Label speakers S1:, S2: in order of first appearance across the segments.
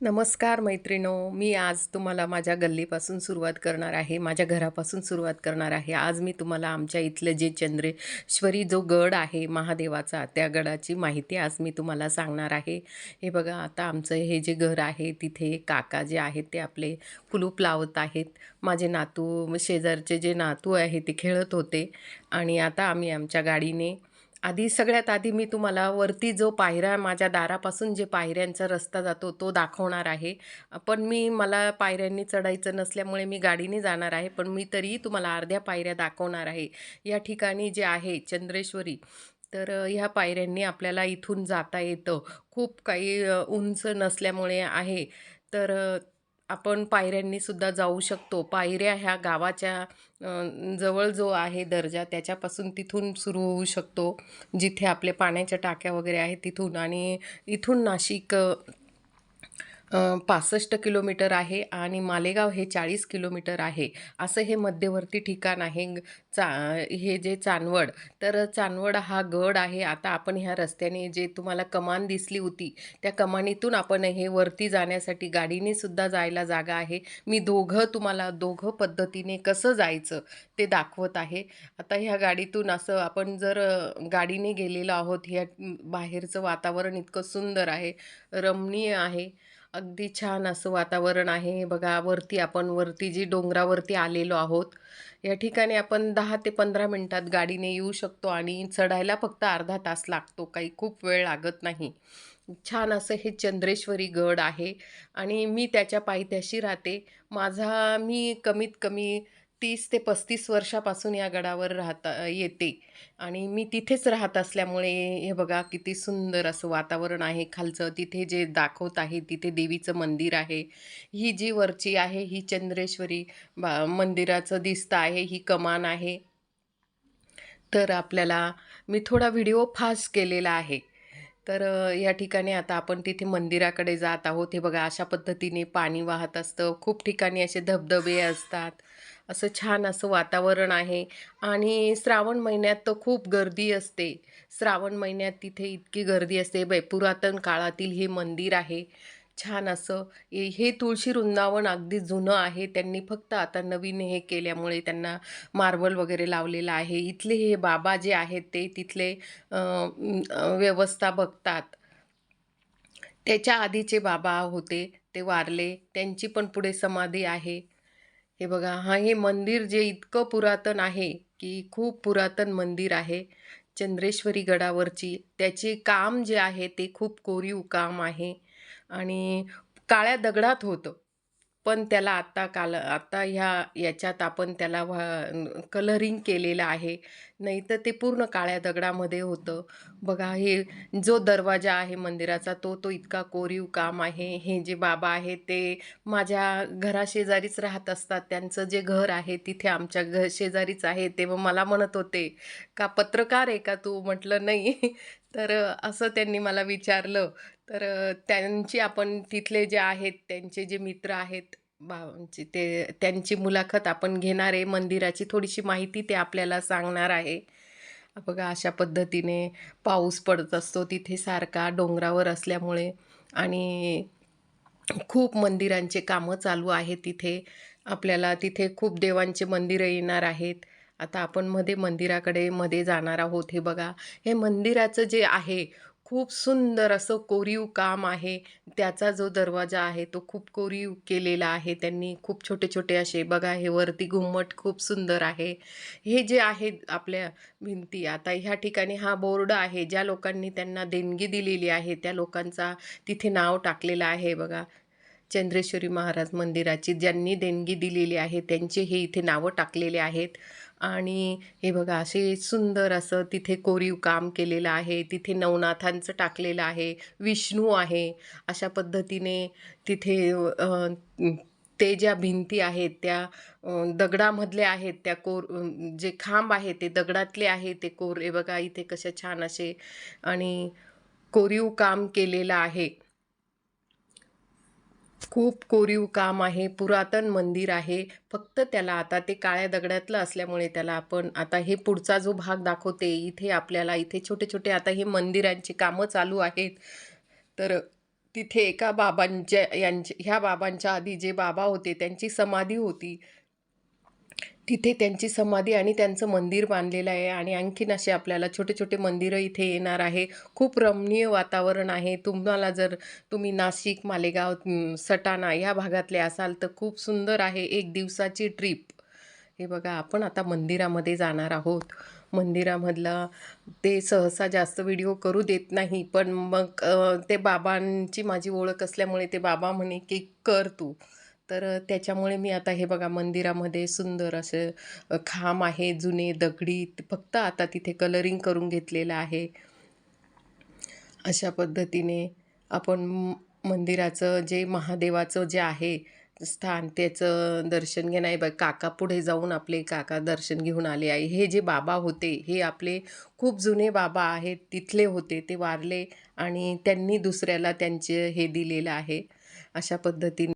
S1: नमस्कार मैत्रिणो मी आज तुम्हाला माझ्या गल्लीपासून सुरुवात करणार आहे माझ्या घरापासून सुरुवात करणार आहे. आज मी तुम्हाला आमच्या इथलं जे चंद्रेश्वरी जो गड आहे महादेवाचा त्या गडाची माहिती आज मी तुम्हाला सांगणार आहे. हे बघा आता आमचं हे जे घर आहे तिथे काका जे आहेत ते आपले कुलूप लावत आहेत. माझे नातू शेजारचे जे नातू आहे ते खेळत होते. आणि आता आम्ही आमच्या गाडीने आधी सगळ्यात आधी मी तुम्हाला वरती जो पायऱ्या माझ्या दारापासून जे पायऱ्यांचा रस्ता जातो तो दाखवणार आहे. पण मी मला पायऱ्यांनी चढायचं नसल्यामुळे मी गाडीने जाणार आहे पण मी तरीही तुम्हाला अर्ध्या पायऱ्या दाखवणार आहे. या ठिकाणी जे आहे चंद्रेश्वरी तर ह्या पायऱ्यांनी आपल्याला इथून जाता येतं. खूप काही उंच नसल्यामुळे आहे. तर आपण पायऱ्यांनी सुद्धा जाऊ शकतो. पायऱ्या ह्या गावाच्या जवळ जो आहे दर्जा त्याच्यापासून तिथून सुरू होऊ शकतो. जिथे आपले पाण्याच्या टाक्या वगैरे आहेत तिथून. आणि इथून नाशिक पासष्ट किलोमीटर आहे आणि मालेगाव हे चाळीस किलोमीटर आहे. असं हे मध्यवर्ती ठिकाण आहे. चा हे जे चांदवड तर चांदवड हा गड आहे. आता आपण ह्या रस्त्याने जे तुम्हाला कमान दिसली होती त्या कमानीतून आपण हे वरती जाण्यासाठी गाडीने सुद्धा जायला जागा आहे. मी दोघं तुम्हाला दोघं पद्धतीने कसं जायचं ते दाखवत आहे. आता ह्या गाडीतून असं आपण जर गाडीने गेलेलो आहोत ह्या बाहेरचं वातावरण इतकं सुंदर आहे रमणीय आहे. अगदी छान असं वातावरण आहे. बघा वरती आपण वरती जी डोंगरावरती आलेलो आहोत या ठिकाणी आपण दहा ते पंधरा मिनटात गाडीने येऊ शकतो आणि चढायला फक्त अर्धा तास लागतो काही खूप वेळ लागत नाही. छान असं हे चंद्रेश्वरी गड आहे आणि मी त्याच्या पायथ्याशी राहते. माझा मी कमीत कमी तीस ते पस्तीस वर्षापासून या गडावर राहता येते. आणि मी तिथेच राहत असल्यामुळे हे बघा किती सुंदर असं वातावरण आहे खालचं. तिथे जे दाखवत आहे तिथे देवीचं मंदिर आहे. ही जी वरची आहे ही चंद्रेश्वरी बा मंदिराचं दिसतं आहे ही कमान आहे. तर आपल्याला मी थोडा व्हिडिओ फास्ट केलेला आहे. तर या ठिकाणी आता आपण तिथे मंदिराकडे जात आहोत. हे बघा अशा पद्धतीने पाणी वाहत असतं. खूप ठिकाणी असे धबधबे असतात. असं छान असं वातावरण आहे. आणि श्रावण महिन्यात तर खूप गर्दी असते. श्रावण महिन्यात तिथे इतकी गर्दी असते. बै पुरातन काळातील हे मंदिर आहे. छान असं. हे हे तुळशी वृंदावन अगदी जुनं आहे. त्यांनी फक्त आता नवीन हे केल्यामुळे त्यांना मार्बल वगैरे लावलेलं आहे. इथले हे बाबा जे आहेत ते तिथले व्यवस्था बघतात. त्याच्या आधीचे बाबा होते. ते वारले. त्यांची पण पुढे समाधी आहे. हे बघा हा हे मंदिर जे इतकं पुरातन आहे की खूप पुरातन मंदिर आहे. चंद्रेश्वरी गडावरची. त्याचे काम जे आहे ते खूप कोरीव काम आहे. आणि काळ्या दगडात होतं. पण त्याला आत्ता काल आता ह्या याच्यात आपण त्याला व्हा कलरिंग केलेलं आहे. नाही तर ते पूर्ण काळ्या दगडामध्ये होतं. बघा हे जो दरवाजा आहे मंदिराचा तो तो इतका कोरीव काम आहे. हे जे बाबा आहे ते माझ्या घराशेजारीच राहत असतात. त्यांचं जे घर आहे तिथे आमच्या घ शेजारीच आहे. ते मग मला म्हणत होते का पत्रकार आहे का तू? म्हटलं नाही. तर असं त्यांनी मला विचारलं. तर त्यांची आपण तिथले जे आहेत त्यांचे जे मित्र आहेत बाबांचे म्हणजे ते त्यांची मुलाखत आपण घेणार आहे. मंदिराची थोडीशी माहिती ते आपल्याला सांगणार आहे. बघा अशा पद्धतीने पाऊस पडत असतो तिथे सारखा डोंगरावर असल्यामुळे. आणि खूप मंदिरांचे कामं चालू आहेत तिथे. आपल्याला तिथे खूप देवांचे मंदिरं येणार आहेत. आता आपण मध्ये मंदिराकडे मध्ये जाणार आहोत हे बघा. हे मंदिराचं जे आहे खूप सुंदर असं कोरीव काम आहे. त्याचा जो दरवाजा आहे तो खूप कोरीव केलेला आहे. त्यांनी खूप छोटे छोटे असे बघा हे वरती घुम्मट खूप सुंदर आहे. हे जे आहे आपल्या भिंती आता ह्या ठिकाणी हा बोर्ड आहे. ज्या लोकांनी त्यांना देणगी दिलेली आहे त्या लोकांचा तिथे नाव टाकलेलं आहे बघा. चंद्रेश्वरी महाराज मंदिराची ज्यांनी देणगी दिलेली आहे त्यांचे हे इथे नावं टाकलेले आहेत. आणि हे बघा असे सुंदर असं तिथे कोरीव काम केलेलं आहे तिथे नवनाथांचं टाकलेलं आहे विष्णू आहे. अशा पद्धतीने तिथे ते ज्या भिंती आहेत त्या दगडामधल्या आहेत त्या कोर जे खांब आहे ते दगडातले आहे ते कोर हे बघा इथे कसे छान असे आणि कोरीव काम केलेलं आहे. खूप कोरीव काम आहे पुरातन मंदिर आहे. फक्त त्याला आता ते काळ्या दगडातलं असल्यामुळे त्याला आपण आता हे पुढचा जो भाग दाखवते इथे आपल्याला इथे छोटे छोटे आता हे मंदिरांची कामं चालू आहेत. तर तिथे एका बाबांच्या यांच्या ह्या बाबांच्या आधी जे बाबा होते त्यांची समाधी होती. तिथे त्यांची समाधी आणि त्यांचं मंदिर बांधलेलं आहे आणि आणखीन असे आपल्याला छोटे छोटे मंदिरं इथे येणार आहे. खूप रमणीय वातावरण आहे. तुम्हाला जर तुम्ही नाशिक मालेगाव सटाणा या भागातले असाल तर खूप सुंदर आहे. एक दिवसाची ट्रिप. हे बघा आपण आता मंदिरामध्ये जाणार आहोत. मंदिरामधला ते सहसा जास्त व्हिडिओ करू देत नाही पण मग ते बाबांची माझी ओळख असल्यामुळे ते बाबा म्हणे की कर तू. तर त्याच्यामुळे मी आता हे बघा मंदिरामध्ये सुंदर असे खांब आहे जुने दगडी फक्त आता तिथे कलरिंग करून घेतलेलं आहे. अशा पद्धतीने आपण मंदिराचं जे महादेवाचं जे आहे स्थान त्याचं दर्शन घेणं आहे. बघ काका पुढे जाऊन आपले काका दर्शन घेऊन आले आहे. हे जे बाबा होते हे आपले खूप जुने बाबा आहेत तिथले होते ते वारले आणि त्यांनी दुसऱ्याला त्यांचे हे दिलेलं आहे. अशा पद्धतीने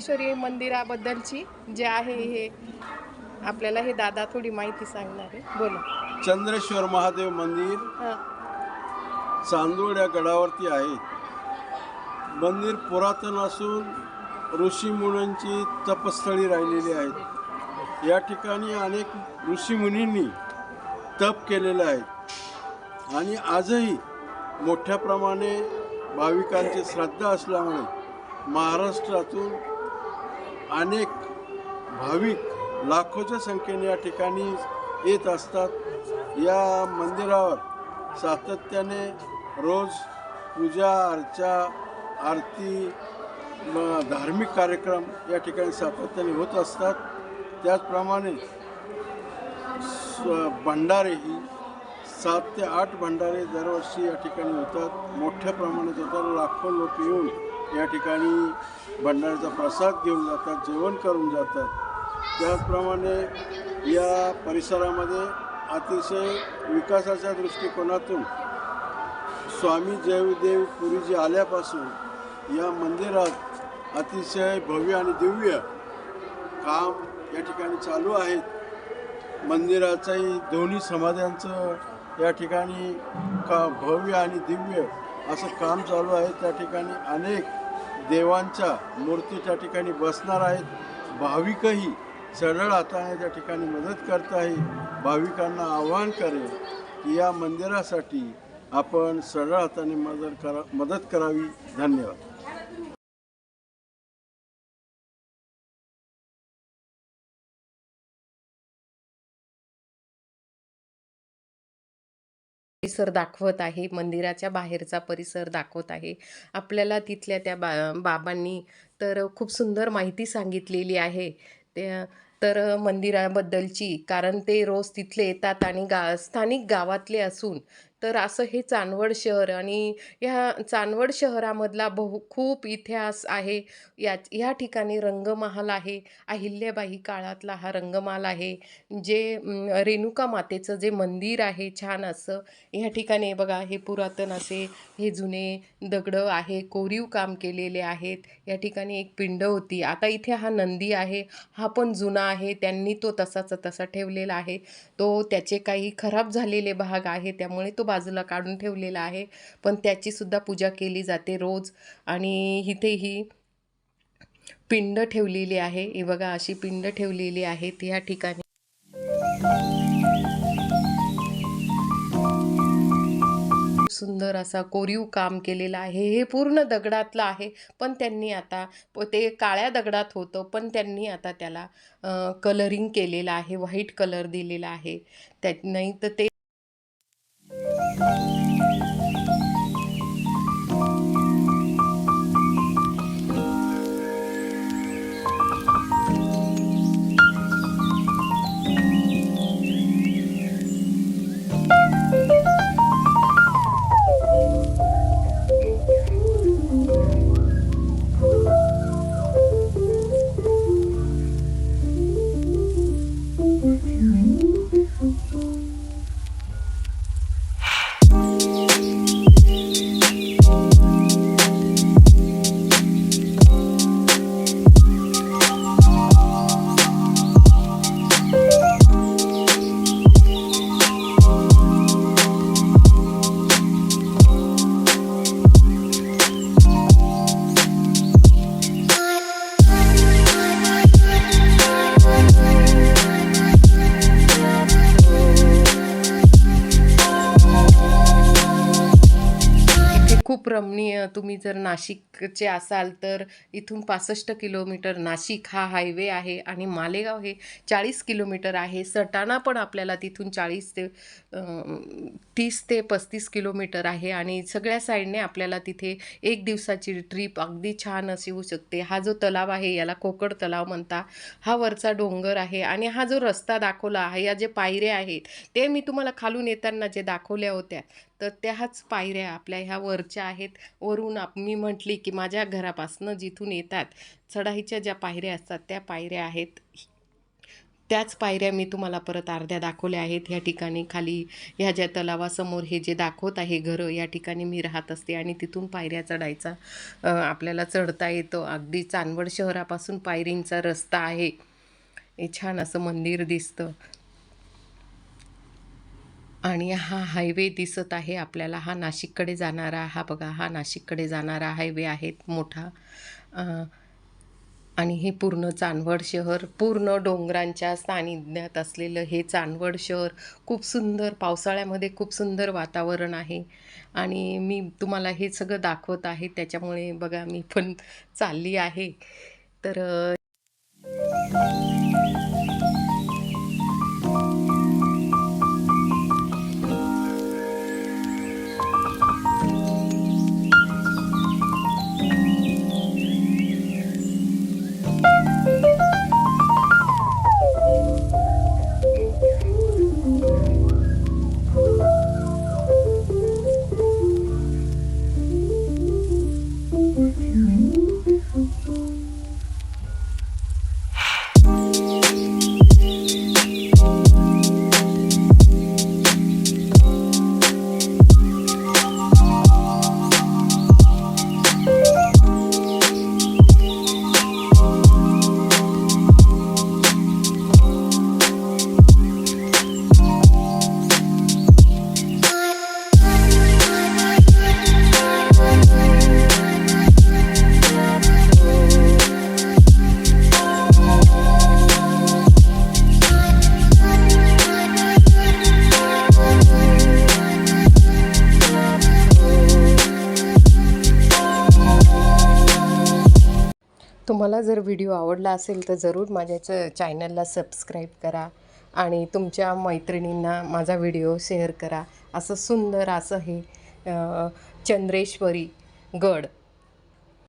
S1: चंद्रेश्वरी मंदिराबद्दलची जे आहे हे आपल्याला हे दादा थोडी माहिती सांगणार आहे. बोला.
S2: चंद्रेश्वर महादेव मंदिर
S1: हां.
S2: चांदोड या गडावरती आहे. मंदिर पुरातन असून ऋषीमुनींची तपस्थळी राहिलेली आहेत या ठिकाणी अनेक ऋषीमुनींनी तप केलेलं आहे. आणि आजही मोठ्या प्रमाणे भाविकांची श्रद्धा असल्यामुळे महाराष्ट्रातून अनेक भाविक लाखोच्या संख्येने या ठिकाणी येत असतात. या मंदिरावर सातत्याने रोज पूजा अर्चा आरती धार्मिक कार्यक्रम या ठिकाणी सातत्याने होत असतात. त्याचप्रमाणे स- भंडारेही सात ते आठ भंडारे दरवर्षी या ठिकाणी होतात. मोठ्या प्रमाणात होतात. लाखो लोक येऊन या ठिकाणी भंडाऱ्याचा प्रसाद घेऊन जातात जेवण करून जातात. त्याचप्रमाणे या परिसरामध्ये अतिशय विकासाच्या दृष्टिकोनातून स्वामी जयदेव पुरीजी आल्यापासून या मंदिरात अतिशय भव्य आणि दिव्य काम या ठिकाणी चालू आहेत. मंदिराचंही दोन्ही समाजांचं या ठिकाणी का भव्य आणि दिव्य असं काम चालू आहे. त्या ठिकाणी अनेक देवांच्या मूर्ती त्या ठिकाणी बसणार आहेत. भाविकही सरळ हाताने त्या ठिकाणी मदत करत आहे. भाविकांना आवाहन करेल की या मंदिरासाठी आपण सरळ हाताने मदत करा मदत करावी. धन्यवाद.
S1: परिसर दाखवत आहे. मंदिराच्या बाहेरचा परिसर दाखवत आहे. आपल्याला तिथल्या त्या बा बाबांनी तर खूप सुंदर माहिती सांगितलेली आहे. त्या तर मंदिराबद्दलची कारण ते रोज तिथले येतात आणि गा स्थानिक गावातले असून तर असं हे चांदवड शहर आणि ह्या चांदवड शहरामधला बहु खूप इतिहास आहे. या ह्या ठिकाणी रंगमहाल आहे. अहिल्याबाई काळातला हा रंगमहाल आहे. जे रेणुका मातेचं जे मंदिर आहे छान असं. ह्या ठिकाणी बघा हे पुरातन असे हे जुने दगडं आहे कोरीव काम केलेले आहेत. या ठिकाणी एक पिंड होती. आता इथे हा नंदी आहे. हा पण जुना आहे. त्यांनी तो तसाचा तसा ठेवलेला आहे. तो त्याचे काही खराब झालेले भाग आहे. त्यामुळे तो बाजूला काढून ठेवलेला आहे. पण त्याची सुद्धा पूजा केली जाते रोज. आणि इथे ही पिंड ठेवलेली आहे. हे बघा अशी पिंड ठेवलेली आहेत या ठिकाणी. सुंदर असा कोरीव काम केलेलं आहे. हे पूर्ण दगडातलं आहे. पण त्यांनी आता ते काळ्या दगडात होतं पण त्यांनी आता त्याला कलरिंग केलेलं आहे. व्हाईट कलर दिलेला आहे. त्या नाही तर ते इथे तुम्ही जर नाशिकचे असाल तर इथून पासष्ट किलोमीटर नाशिक हा हायवे आहे आणि मालेगाव हे चाळीस किलोमीटर आहे. सटाणा पण आपल्याला तिथून चाळीस ते तीस ते पस्तीस किलोमीटर आहे आणि सगळ्या साईडने आपल्याला तिथे एक दिवसाची ट्रीप अगदी छान अशी होऊ शकते. हा जो तलाव आहे याला कोकड तलाव म्हणता. हा वरचा डोंगर आहे आणि हा जो रस्ता दाखवला आहे या जे पायऱ्या आहेत ते मी तुम्हाला खालून येताना जे दाखवल्या होत्या तर त्याच पायऱ्या आपल्या ह्या वरच्या आहेत. वरून आप मी म्हटली की माझ्या घरापासनं जिथून येतात चढाईच्या ज्या पायऱ्या असतात त्या पायऱ्या आहेत. त्याच पायऱ्या मी तुम्हाला परत अर्ध्या दाखवल्या आहेत. ह्या ठिकाणी खाली ह्या ज्या तलावासमोर हे जे दाखवत आहे घरं या ठिकाणी मी राहत असते आणि तिथून पायऱ्या चढायचा आपल्याला चढता येतो. अगदी चांदवड शहरापासून पायरींचा रस्ता आहे. हे छान असं मंदिर दिसतं. आणि हा हायवे दिसत आहे. आपल्याला हा नाशिककडे जाणारा हा बघा हा नाशिककडे जाणारा हायवे आहे मोठा. आणि हे पूर्ण चांदवड शहर पूर्ण डोंगरांच्या सानिध्यात असलेलं हे चांदवड शहर खूप सुंदर पावसाळ्यामध्ये खूप सुंदर वातावरण आहे. आणि मी तुम्हाला हे सगळं दाखवत आहे त्याच्यामुळे बघा मी पण चालली आहे. तर तुम्हाला जर व्हिडिओ आवडला असेल तर जरूर माझ्या च चॅनलला सबस्क्राईब करा आणि तुमच्या मैत्रिणींना माझा व्हिडिओ शेअर करा. असं सुंदर असं हे चंद्रेश्वरी गड